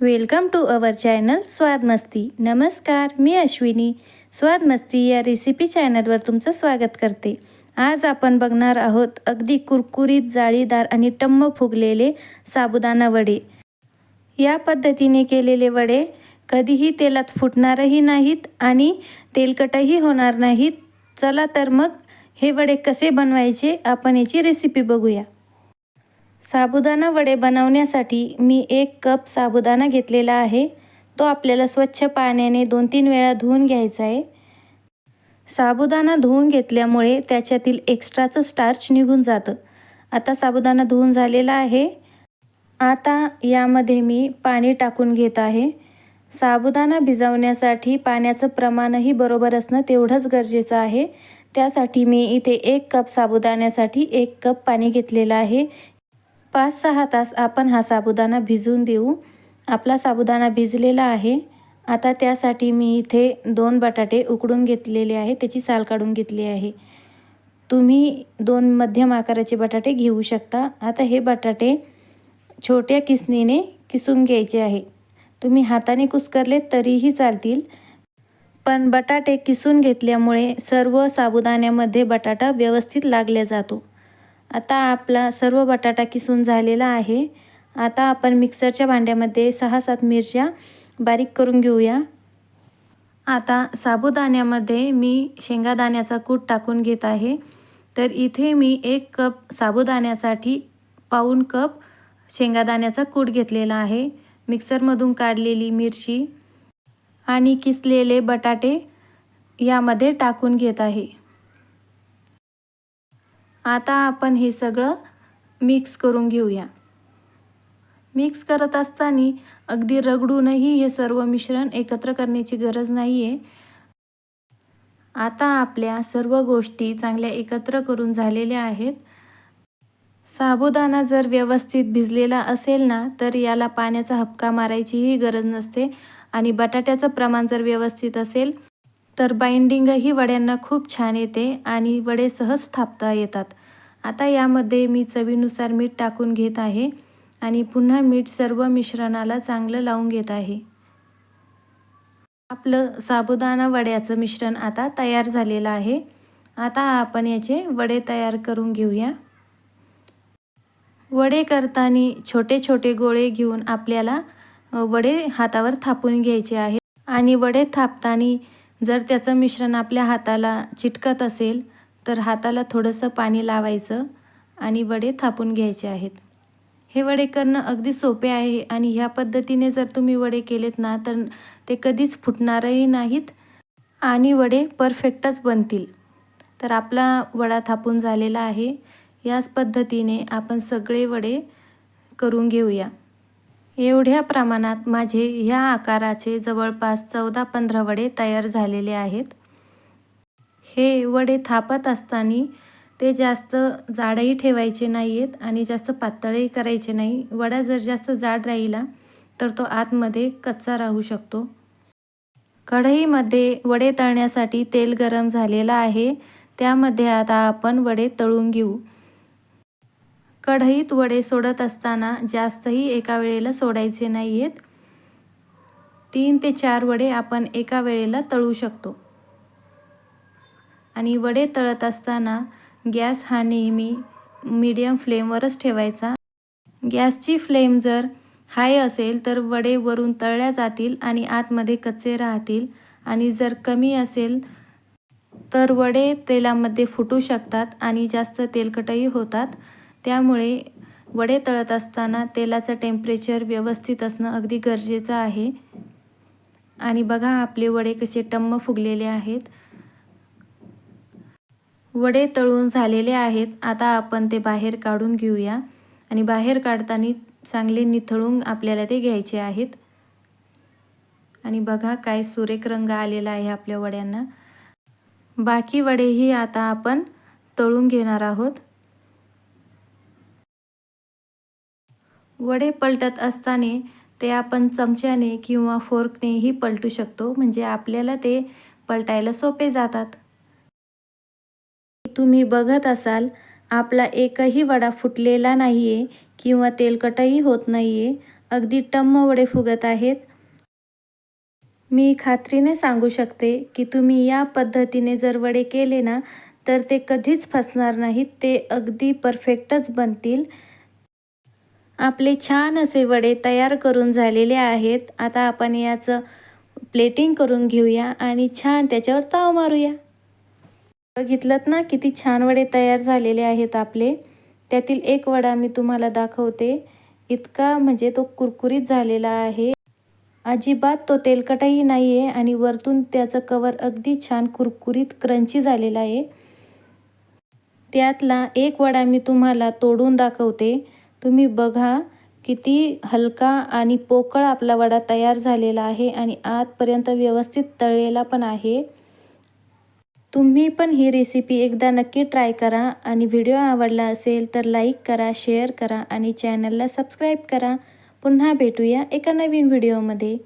Welcome to our channel स्वाद मस्ती. नमस्कार मी अश्विनी. स्वाद मस्ती या रेसिपी चॅनलवर तुमचं स्वागत करते. आज आपण बघणार आहोत अगदी कुरकुरीत जाळीदार आणि टम्म फुगलेले साबुदाणा वडे. या पद्धतीने केलेले वडे कधीही तेलात फुटणारही नाहीत आणि तेलकटही होणार नाहीत. चला तर मग हे वडे कसे बनवायचे? आपण याची रेसिपी बघूया. साबुदाणा वडे बनवण्यासाठी मी एक कप साबुदाणा घेतलेला आहे. तो आपल्याला स्वच्छ पाण्याने दोन तीन वेळा धुवून घ्यायचा आहे. साबुदाणा धुवून घेतल्यामुळे त्याच्यातील एक्स्ट्राचं स्टार्च निघून जातं. आता साबुदाणा धुवून झालेला आहे. आता यामध्ये मी पाणी टाकून घेत आहे. साबुदाणा भिजवण्यासाठी पाण्याचं प्रमाणही बरोबर असणं तेवढंच गरजेचं आहे. त्यासाठी मी इथे एक कप साबुदाण्यासाठी एक कप पाणी घेतलेलं आहे. पाच सहा तास आपण हा साबुदाणा भिजवून देऊ. आपला साबुदाणा भिजलेला आहे. आता त्यासाठी मी इथे दोन बटाटे उकडून घेतलेले आहे त्याची साल काढून घेतली आहे. तुम्ही दोन मध्यम आकाराचे बटाटे घेऊ शकता. आता हे बटाटे छोट्या किसणीने किसून घ्यायचे आहे. तुम्ही हाताने कुस्करले तरीही चालतील. पण बटाटे किसून घेतल्यामुळे सर्व साबुदाण्यामध्ये बटाटा व्यवस्थित लागल्या जातो. आता आपला सर्व बटाटा किसून झालेला आहे. आता आपण मिक्सरच्या भांड्यामध्ये सहा सात मिरच्या बारीक करून घेऊया. आता साबुदाण्यामध्ये मी शेंगादाण्याचा कूट टाकून घेत आहे. तर इथे मी एक कप साबुदाण्यासाठी पाऊन कप शेंगादाण्याचा कूट घेतलेला आहे. मिक्सरमधून काढलेली मिरची आणि किसलेले बटाटे यामध्ये टाकून घेत आहे. आता आपण हे सगळं मिक्स करून घेऊया. मिक्स करत असताना अगदी रगडूनही हे सर्व मिश्रण एकत्र करण्याची गरज नाही आहे आता आपल्या सर्व गोष्टी चांगल्या एकत्र करून झालेल्या आहेत. साबुदाणा जर व्यवस्थित भिजलेला असेल ना तर याला पाण्याचा हपका मारायचीही गरज नसते आणि बटाट्याचं प्रमाण जर व्यवस्थित असेल तर बाइंडिंगही वड्यांना खूप छान येते आणि वडे सहज थापता येतात. आता यामध्ये मी चवीनुसार मीठ टाकून घेत आहे आणि पुन्हा मीठ सर्व मिश्रणाला चांगलं लावून घेत आहे. आपलं साबुदाणा वड्याचं मिश्रण आता तयार झालेलं आहे. आता आपण याचे वडे तयार करून घेऊया. वडे करताना छोटे छोटे गोळे घेऊन आपल्याला वडे हातावर थापून घ्यायचे आहेत. आणि वडे थापताना जर त्याचं मिश्रण आपल्या हाताला चिटकत असेल तर हाताला थोडंसं पाणी लावायचं आणि वडे थापून घ्यायचे आहेत. हे वडे करणं अगदी सोपे आहे आणि ह्या पद्धतीने जर तुम्ही वडे केलेत ना तर ते कधीच फुटणारही नाहीत आणि वडे परफेक्टच बनतील. तर आपला वडा थापून झालेला आहे. याच पद्धतीने आपण सगळे वडे करून घेऊया. एवढ्या प्रमाणात माझे ह्या आकाराचे जवळपास चौदा पंधरा वडे तयार झालेले आहेत. हे वडे थापत असताना ते जास्त जाडही ठेवायचे नाही आहेत आणि जास्त पातळही करायचे नाही. वडा जर जास्त जाड राहिला तर तो आतमध्ये कच्चा राहू शकतो. कढईमध्ये वडे तळण्यासाठी तेल गरम झालेलं आहे. त्यामध्ये आता आपण वडे तळून घेऊ. कढईत वडे सोडत असताना जास्तही एका वेळेला सोडायचे नाही आहेत तीन ते चार वडे आपण एका वेळेला तळू शकतो. आणि वडे तळत असताना गॅस हा नेहमी मीडियम फ्लेमवरच ठेवायचा. गॅसची फ्लेम जर हाय असेल तर वडे वरून तळल्या जातील आणि आतमध्ये कच्चे राहतील. आणि जर कमी असेल तर वडे तेलामध्ये फुटू शकतात आणि जास्त तेलकटही होतात. त्यामुळे वडे तळत असताना तेलाचं टेम्परेचर व्यवस्थित असणं अगदी गरजेचं आहे. आणि बघा आपले वडे कसे टम्म फुगलेले आहेत. वडे तळून झालेले आहेत. आता आपण ते बाहेर काढून घेऊया. आणि बाहेर काढताना चांगले निथळून आपल्याला ते घ्यायचे आहेत. आणि बघा काय सुरेख रंग आलेला आहे आपल्या वड्यांना. बाकी वडेही आता आपण तळून घेणार आहोत. वडे पलटत असताना ते आपण चमच्याने किंवा फोर्कनेही पलटू शकतो. म्हणजे आपल्याला ते पलटायला सोपे जातात. तुम्ही बघत असाल आपला एकही वडा फुटलेला नाही आहे किंवा तेलकटही होत नाही आहे अगदी टम्म वडे फुगत आहेत. मी खात्रीने सांगू शकते की तुम्ही या पद्धतीने जर वडे केले ना तर ते कधीच फसणार नाहीत. ते अगदी परफेक्टच बनतील. आपले छान असे वडे तयार करून झालेले आहेत. आता आपण याचं प्लेटिंग करून घेऊया आणि छान त्याच्यावर ताव मारूया. बघितलं ना किती छान वडे तयार झालेले आहेत आपले. त्यातील एक वडा मी तुम्हाला दाखवते. इतका म्हणजे तो कुरकुरीत झालेला आहे. अजिबात तो तेलकटाही नाही आहे आणि वरतून त्याचं कवर अगदी छान कुरकुरीत क्रंची झालेला आहे. त्यातला एक वडा मी तुम्हाला तोडून दाखवते. तुम्ही बघा किती हलका आणि पोकळ आपला वडा तयार झालेला आहे आणि आतपर्यंत व्यवस्थित तळलेला पण आहे. तुम्ही पण ही रेसिपी एकदा नक्की ट्राय करा आणि व्हिडिओ आवडला असेल तर लाईक करा शेअर करा आणि चॅनलला सबस्क्राईब करा. पुन्हा भेटूया एका नवीन व्हिडिओमध्ये